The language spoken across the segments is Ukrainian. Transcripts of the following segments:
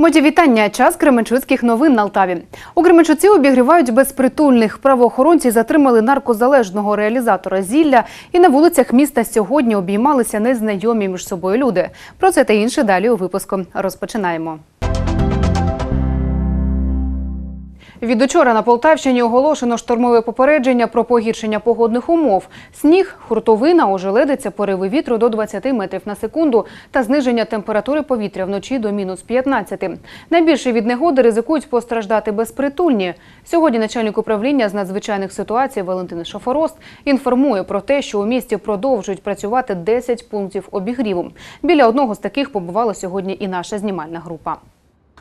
Моді вітання. Час Кременчуцьких новин на Алтаві. У Кременчуці обігрівають безпритульних. Правоохоронці затримали наркозалежного реалізатора зілля і на вулицях міста сьогодні обіймалися незнайомі між собою люди. Про це та інше далі у випуску. Розпочинаємо. Від учора на Полтавщині оголошено штормове попередження про погіршення погодних умов. Сніг, хуртовина, ожеледиця, пориви вітру до 20 метрів на секунду та зниження температури повітря вночі до мінус 15. Найбільше від негоди ризикують постраждати безпритульні. Сьогодні начальник управління з надзвичайних ситуацій Валентин Шафорост інформує про те, що у місті продовжують працювати 10 пунктів обігріву. Біля одного з таких побувала сьогодні і наша знімальна група.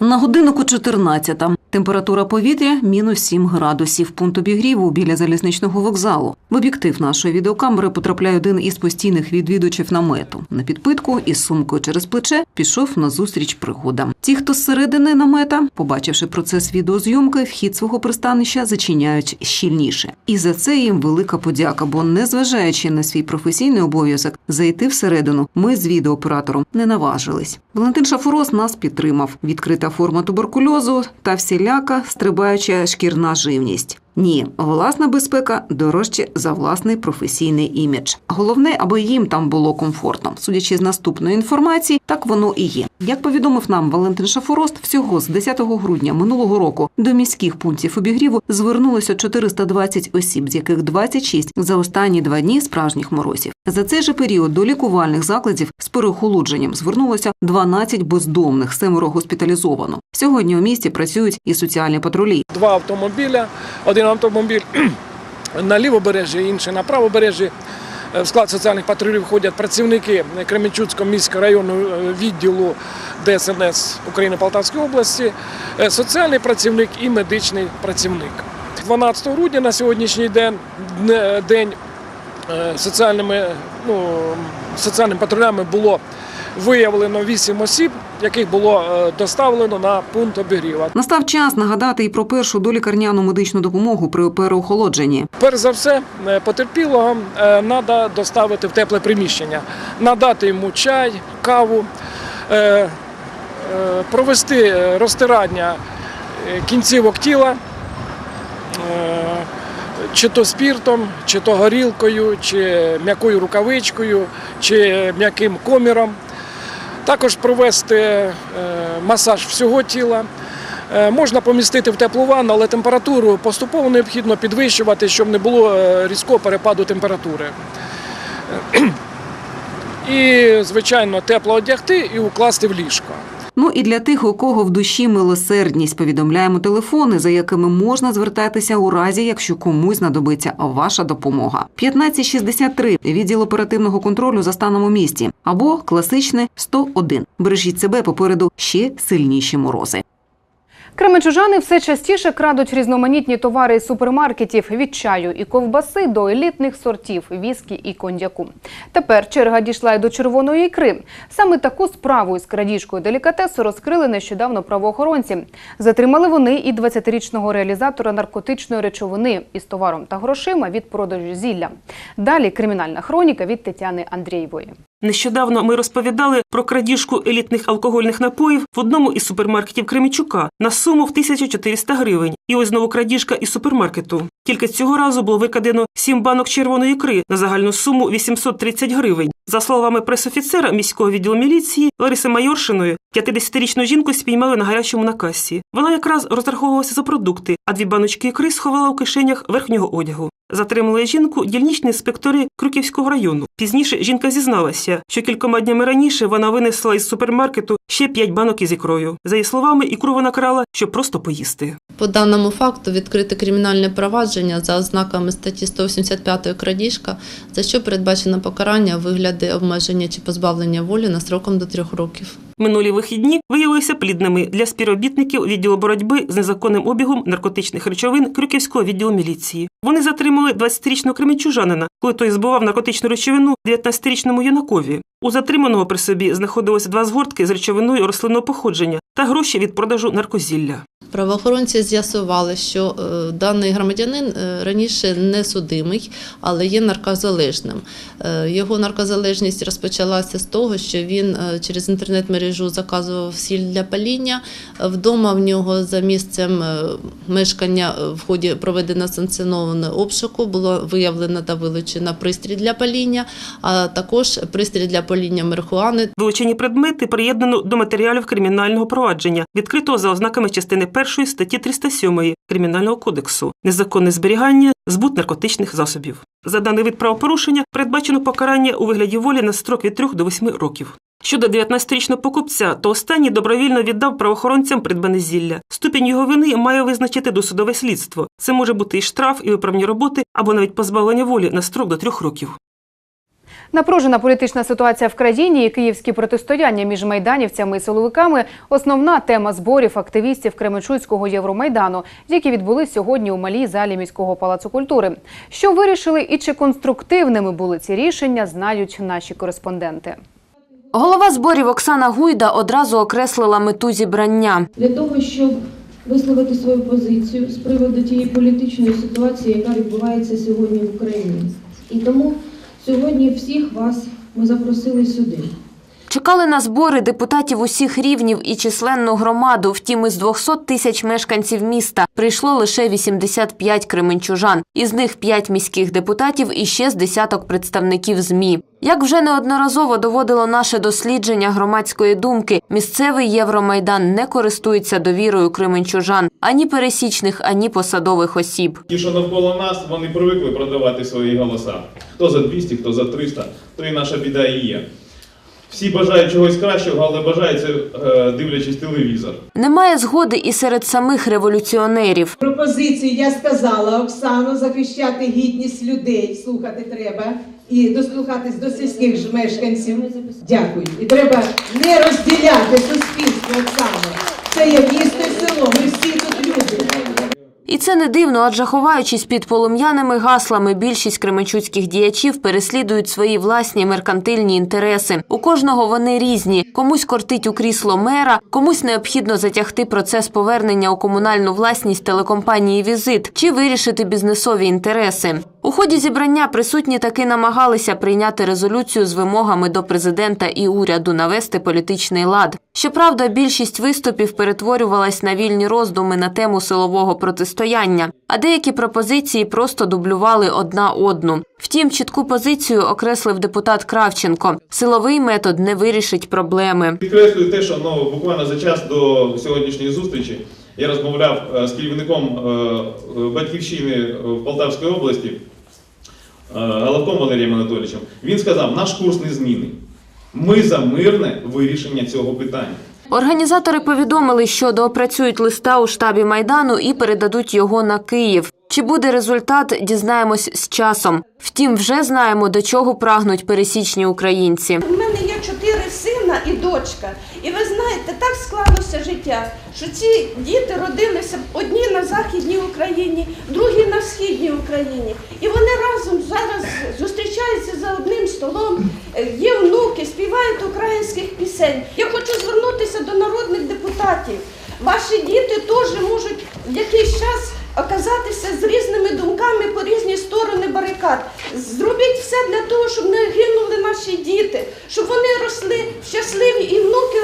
На годиннику 14. Температура повітря – мінус 7 градусів. Пункт обігріву біля залізничного вокзалу. В об'єктив нашої відеокамери потрапляє один із постійних відвідувачів намету. На підпитку із сумкою через плече пішов на зустріч пригодам. Ті, хто зсередини намета, побачивши процес відеозйомки, вхід свого пристанища зачиняють щільніше. І за це їм велика подяка, бо незважаючи на свій професійний обов'язок зайти всередину, ми з відеооператором не наважились. Валентин Шафорос нас підтримав. Відкрита форма туберкульозу та всіляка стрибаюча шкірна живність. Ні, власна безпека дорожче за власний професійний імідж. Головне, аби їм там було комфортно. Судячи з наступної інформації, так воно і є. Як повідомив нам Валентин Шафорост, всього з 10 грудня минулого року до міських пунктів обігріву звернулося 420 осіб, з яких 26 за останні два дні справжніх морозів. За цей же період до лікувальних закладів з переохолодженням звернулося 12 бездомних, семеро госпіталізовано. Сьогодні у місті працюють і соціальні патрулі. два автомобіля. Один автомобіль на лівобережжі, інший на правобережжі. Е, В склад соціальних патрулів входять працівники Кременчуцького міського районного е, відділу ДСНС України Полтавської області, е, соціальний працівник і медичний працівник. 12 грудня на сьогоднішній день, день соціальними, ну, соціальними патрулями було виявлено 8 осіб, яких було е, доставлено на пункт обігріва. Настав час нагадати і про першу долікарняну медичну допомогу при переохолодженні. Перш за все, е, потерпілого треба доставити в тепле приміщення, надати йому чай, каву, е, провести розтирання кінцівок тіла, чи то спіртом, чи то горілкою, чи м'якою рукавичкою, чи м'яким коміром. Також провести е, масаж всього тіла. Е, Можна помістити в теплу ванну, але температуру поступово необхідно підвищувати, щоб не було е, різкого перепаду температури. І, звичайно, тепло одягти і укласти в ліжко. Ну і для тих, у кого в душі милосердність, повідомляємо телефони, за якими можна звертатися у разі, якщо комусь знадобиться ваша допомога. 1563 – відділ оперативного контролю за станом у місті або класичне 101. Бережіть себе попереду ще сильніші морози. Кременчужани все частіше крадуть різноманітні товари із супермаркетів від чаю і ковбаси до елітних сортів віскі і кондяку. Тепер черга дійшла й до червоної ікри. Саме таку справу із крадіжкою делікатесу розкрили нещодавно правоохоронці. Затримали вони і 20-річного реалізатора наркотичної речовини із товаром та грошима від продажу зілля. Далі кримінальна хроніка від Тетяни Андрієвої. Нещодавно ми розповідали про крадіжку елітних алкогольних напоїв в одному із супермаркетів Кремічука на суму в 1400 гривень. І ось знову крадіжка із супермаркету. Тільки цього разу було викрадено 7 банок червоної ікри на загальну суму 830 гривень. За словами пресофіцера міського відділу міліції Лариси Майоршиної, 50-річну жінку спіймали на гарячому на касі. Вона якраз розраховувалася за продукти, а дві баночки ікри сховала у кишенях верхнього одягу. Затримали жінку дільничні інспектори Крюківського району. Пізніше жінка зізналася, що кількома днями раніше вона винесла із супермаркету ще п'ять банок із ікрою. За її словами, ікру вона крала, щоб просто поїсти. По даному факту відкрите кримінальне провадження за ознаками статті 185 крадіжка, за що передбачено покарання у вигляді обмеження чи позбавлення волі на сроком до трьох років. Минулі вихідні виявилися плідними для співробітників відділу боротьби з незаконним обігом наркотичних речовин Крюківського відділу міліції. Вони затримали 20-річного кремінчужанина, коли той збував наркотичну речовину 19-річному юнакові. У затриманого при собі знаходилося два згортки з речовиною рослинного походження та гроші від продажу наркозілля. Правоохоронці з'ясували, що е, даний громадянин е, раніше не судимий, але є наркозалежним. Е, Його наркозалежність розпочалася з того, що він через інтернет-мережу мережу, заказував сіль для паління. Вдома в нього за місцем е, мешкання е, в ході проведено санкціонованого обшуку було виявлено та вилучено пристрій для паління, а також пристрій для паління марихуани Вилучені предмети приєднано до матеріалів кримінального провадження, відкритого за ознаками частини 1 статті 307 Кримінального кодексу, незаконне зберігання, збут наркотичних засобів. За даний вид правопорушення передбачено покарання у вигляді волі на строк від 3 до 8 років. Щодо 19-річного покупця, то останній добровільно віддав правоохоронцям придбане зілля. Ступінь його вини має визначити досудове слідство. Це може бути і штраф, і виправні роботи, або навіть позбавлення волі на строк до трьох років. Напружена політична ситуація в країні і київські протистояння між майданівцями і силовиками – основна тема зборів активістів Кременчуцького Євромайдану, які відбулись сьогодні у малій залі міського палацу культури. Що вирішили і чи конструктивними були ці рішення, знають наші кореспонденти. Голова зборів Оксана Гуйда одразу окреслила мету зібрання. для того, щоб висловити свою позицію з приводу тієї політичної ситуації, яка відбувається сьогодні в Україні. І тому сьогодні всіх вас ми запросили сюди. Чекали на збори депутатів усіх рівнів і численну громаду. Втім, із 200 тисяч мешканців міста прийшло лише 85 кременчужан. Із них 5 міських депутатів і ще з десяток представників ЗМІ. Як вже неодноразово доводило наше дослідження громадської думки, місцевий Євромайдан не користується довірою кременчужан ані пересічних, ані посадових осіб. Ті, що навколо нас, вони привикли продавати свої голоса. Хто за 200, хто за 300, то і наша біда і є. Всі бажають чогось кращого, але бажається, е, дивлячись телевізор. Немає згоди і серед самих революціонерів. Пропозицію я сказала Оксану захищати гідність людей. Слухати треба і дослухатись до сільських ж мешканців. Дякую. І треба не розділяти суспільство, Оксано. Це є І це не дивно, адже ховаючись під полум'яними гаслами, більшість кременчуцьких діячів переслідують свої власні меркантильні інтереси. У кожного вони різні. Комусь кортить у крісло мера, комусь необхідно затягти процес повернення у комунальну власність телекомпанії Візит чи вирішити бізнесові інтереси. У ході зібрання присутні таки намагалися прийняти резолюцію з вимогами до президента і уряду навести політичний лад. Щоправда, більшість виступів перетворювалась на вільні роздуми на тему силового протистояння, а деякі пропозиції просто дублювали одна одну. Втім, чітку позицію окреслив депутат Кравченко: силовий метод не вирішить проблеми. Підкреслюю те, що ну, буквально за час до сьогоднішньої зустрічі я розмовляв е, з керівником е, е, батьківщини в Полтавській області е, Головком Валерієм Анатолійовичем. Він сказав, наш курс не змінний. Ми за мирне вирішення цього питання. Організатори повідомили, що доопрацюють листа у штабі майдану і передадуть його на Київ. Чи буде результат, дізнаємось з часом. Втім, вже знаємо, до чого прагнуть пересічні українці. У мене є чотири сина і дочка. І ви знаєте, так склалося життя, що ці діти родилися одні на Західній Україні, другі на Східній Україні. І вони разом зараз зустрічаються за одним столом, е, є внуки, співають українських пісень. Я хочу звернутися до народних депутатів. Ваші діти теж можуть в якийсь час оказатися з різними думками по різні сторони барикад. Зробіть все для того, щоб не гинули наші діти, щоб вони росли щасливі і внуки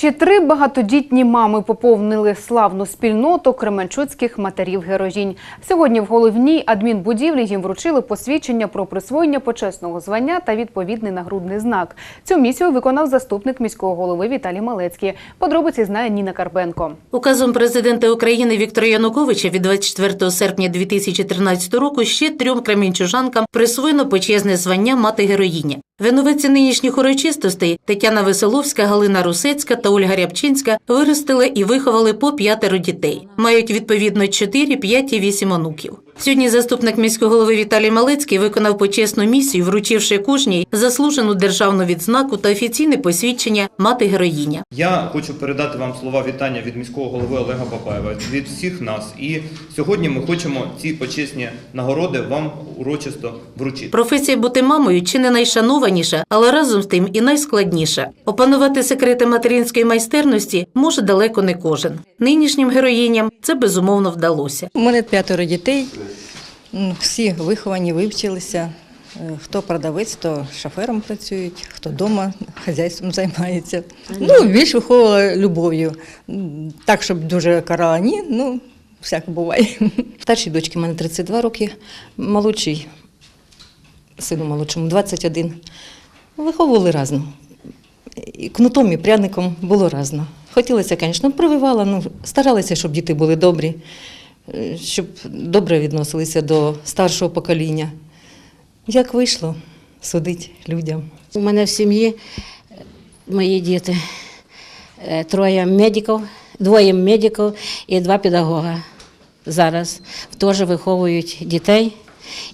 Ще три багатодітні мами поповнили славну спільноту кременчуцьких матерів-героїнь. Сьогодні в головній адмінбудівлі їм вручили посвідчення про присвоєння почесного звання та відповідний нагрудний знак. Цю місію виконав заступник міського голови Віталій Малецький. Подробиці знає Ніна Карпенко. Указом президента України Віктора Януковича від 24 серпня 2013 року ще трьом кремінчужанкам присвоєно почесне звання мати героїня. Винуватці нинішніх урочистостей Тетяна Веселовська, Галина Русецька та Ольга Рябчинська виростили і виховали по п'ятеро дітей. Мають відповідно 4, 5 і 8 онуків. Сьогодні заступник міського голови Віталій Малецький виконав почесну місію, вручивши кожній заслужену державну відзнаку та офіційне посвідчення мати героїня. Я хочу передати вам слова вітання від міського голови Олега Бабаєва від всіх нас. І сьогодні ми хочемо ці почесні нагороди вам урочисто вручити. Професія бути мамою чи не найшанованіша, але разом з тим і найскладніша. Опанувати секрети материнської майстерності може далеко не кожен. Нинішнім героїням це безумовно вдалося. У мене п'ятеро дітей, всі виховані, вивчилися. Е, Хто продавець, то шофером працюють, хто вдома хазяйством займається. Ну, більш виховувала любов'ю. Так, щоб дуже карала, ні, ну, всяке буває. Старшій дочці в мене 32 роки, молодший, сину молодшому 21. Виховували разно. І кнутом, і пряником було разно. Хотілося, звісно, прививала, ну, старалися, щоб діти були добрі, щоб добре відносилися до старшого покоління. Як вийшло, судить людям. У мене в сім'ї е, мої діти. Е, Троє медиків, двоє медиків і два педагога. Зараз теж виховують дітей.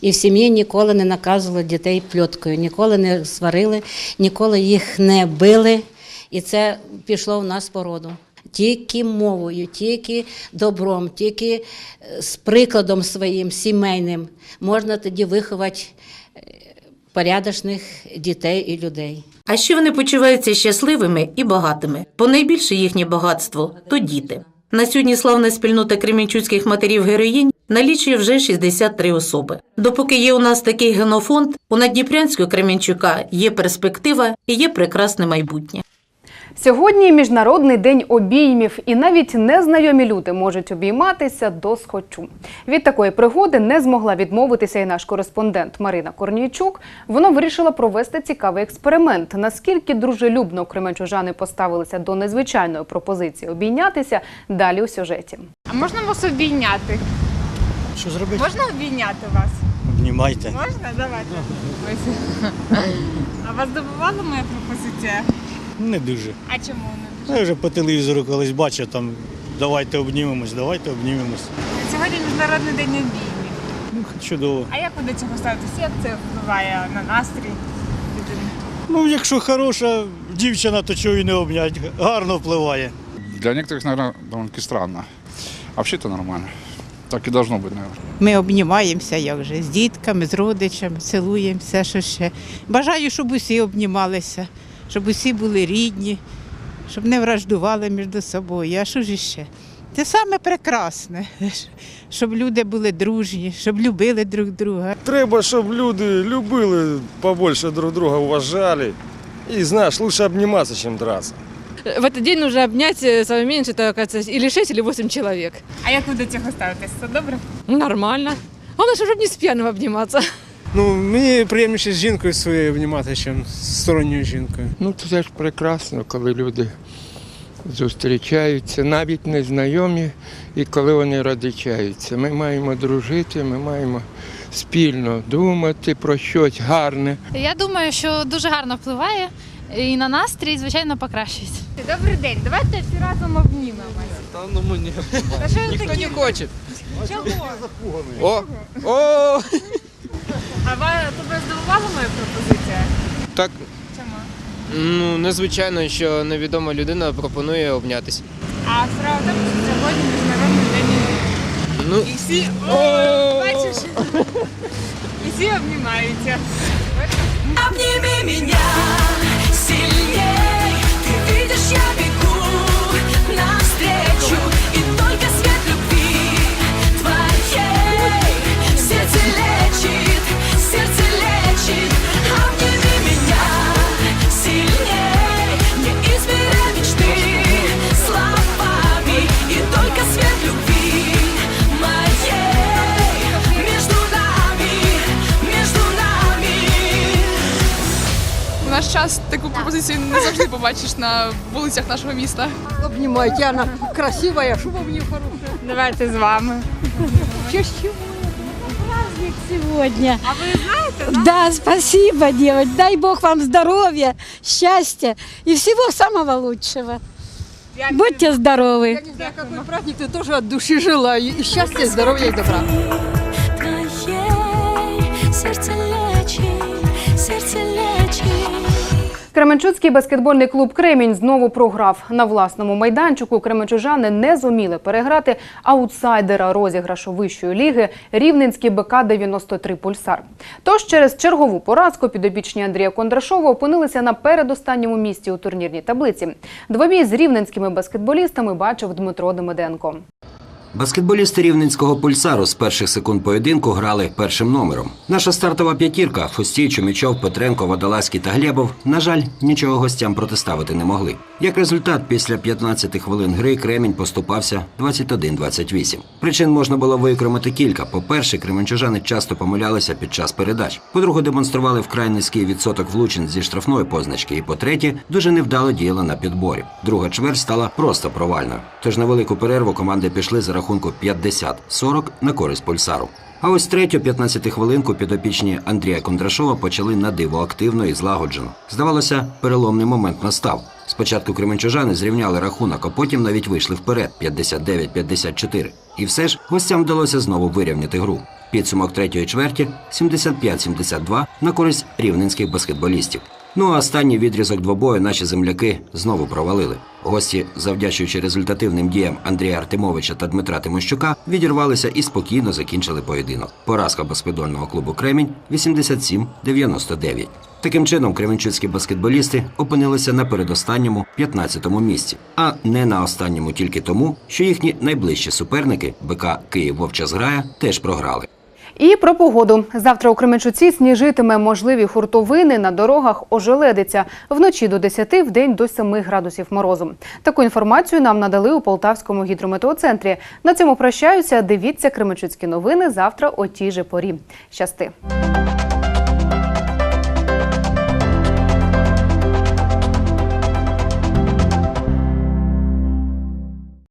І в сім'ї ніколи не наказували дітей пльоткою, ніколи не сварили, ніколи їх не били. І це пішло в нас по роду. Тільки мовою, тільки добром, тільки е, з прикладом своїм сімейним можна тоді виховати е, порядочних дітей і людей. А ще вони почуваються щасливими і багатими, бо найбільше їхнє багатство то діти. На сьогодні славна спільнота кремінчуцьких матерів героїнь налічує вже 63 особи. Допоки є у нас такий генофонд, у Надніпрянського Кремінчука є перспектива і є прекрасне майбутнє. Сьогодні міжнародний день обіймів, і навіть незнайомі люди можуть обійматися до схочу. Від такої пригоди не змогла відмовитися і наш кореспондент Марина Корнійчук. Вона вирішила провести цікавий експеримент. Наскільки дружелюбно кременчужани поставилися до незвичайної пропозиції обійнятися, далі у сюжеті. А можна вас обійняти? Що зробити? Можна обійняти вас? Обнімайте. Можна? Давайте. Ось. А вас здивувала моя пропозиція? Не дуже. А чому не дуже? Я вже по телевізору колись бачив, там давайте обнімемось, давайте обнімемось. Сьогодні міжнародний день обіймів. Ну, чудово. А як ви до цього ставитесь? Як це впливає на настрій? Ну, якщо хороша дівчина, то чого і не обнять. Гарно впливає. Для некоторых, наверное, довольно-таки странно. А вообще-то нормально. Так и должно быть, наверное. Ми обнімаємося як же, з дітками, з родичами, цілуємося, що ще. Бажаю, щоб усі обнімалися, щоб усі були рідні, щоб не враждували між собою. А що ж іще? Це саме прекрасне, щоб люди були дружні, щоб любили друг друга. Треба, щоб люди любили побольше друг друга, уважали. И знаешь, лучше обниматься, чем драться. В этот день нужно обнять э, самое меньше, это, оказывается, или 6, или 8 человек. А як ви до цього ставитесь? Все добре? Нормально. Главное, чтобы не с пьяным обниматься. Ну, мені приємніше з жінкою своєю обнімати, ніж з сторонньою жінкою. Ну, це ж прекрасно, коли люди зустрічаються, навіть незнайомі, і коли вони родичаються. Ми маємо дружити, ми маємо спільно думати про щось гарне. Я думаю, що дуже гарно впливає і на настрій, звичайно, покращується. Добрий день, давайте всі разом обнімемося. Та ну мені. Та що ви Ніхто такі? не хоче. Чого? О! О! А ва- тебе здивувала моя пропозиція? Так, Чому? ну незвичайно, що невідома людина пропонує обнятися. А справа в тому, що сьогодні міжнародний день обіймів. Ну, І всі О, бачиш? І всі обнімаються. Обними меня сильней наш час таку пропозицію не завжди побачиш на вулицях нашого міста. Обнимайте, она красивая, шуба у нее хорошая. Давайте з вами. праздник сегодня. А ви знаєте, Да, спасибо, девочки. Дай Бог вам здоровья, счастья и всего самого лучшего. Будьте здоровы. Я не знаю, какой праздник, ты тоже от души желаю. И счастья, здоровья и добра. Кременчуцький баскетбольний клуб Кремінь знову програв на власному майданчику. Кременчужани не зуміли переграти аутсайдера розіграшу вищої ліги Рівненський БК 93 Пульсар. Тож через чергову поразку підопічні Андрія Кондрашова опинилися на передостанньому місці у турнірній таблиці. Двобій з рівненськими баскетболістами бачив Дмитро Демиденко. Баскетболісти рівненського пульсару з перших секунд поєдинку грали першим номером. Наша стартова п'ятірка Фустій, Чумічов, Петренко, Водолазький та Глєбов, на жаль, нічого гостям протиставити не могли. Як результат, після 15 хвилин гри Кремінь поступався 21-28. Причин можна було викремити кілька. По-перше, кременчужани часто помилялися під час передач. По-друге, демонстрували вкрай низький відсоток влучень зі штрафної позначки. І по-третє, дуже невдало діяли на підборі. Друга чверть стала просто провальною. Тож на велику перерву команди пішли за рахунку 50-40 на користь пульсару. А ось третю 15 хвилинку підопічні Андрія Кондрашова почали на диво активно і злагоджено. Здавалося, переломний момент настав. Спочатку кременчужани зрівняли рахунок, а потім навіть вийшли вперед 59-54. І все ж гостям вдалося знову вирівняти гру. Підсумок третьої чверті 75-72 на користь рівненських баскетболістів. Ну а останній відрізок двобою наші земляки знову провалили. Гості, завдячуючи результативним діям Андрія Артемовича та Дмитра Тимощука, відірвалися і спокійно закінчили поєдинок. Поразка баскетбольного клубу Кремінь 87-99. Таким чином, кременчуцькі баскетболісти опинилися на передостанньому 15-му місці, а не на останньому тільки тому, що їхні найближчі суперники БК Київ Вовча Зграя теж програли. І про погоду. Завтра у Кременчуці сніжитиме можливі хуртовини на дорогах ожеледиться. Вночі до 10, в день до 7 градусів морозу. Таку інформацію нам надали у Полтавському гідрометеоцентрі. На цьому прощаюся. Дивіться Кременчуцькі новини завтра о тій же порі. Щасти.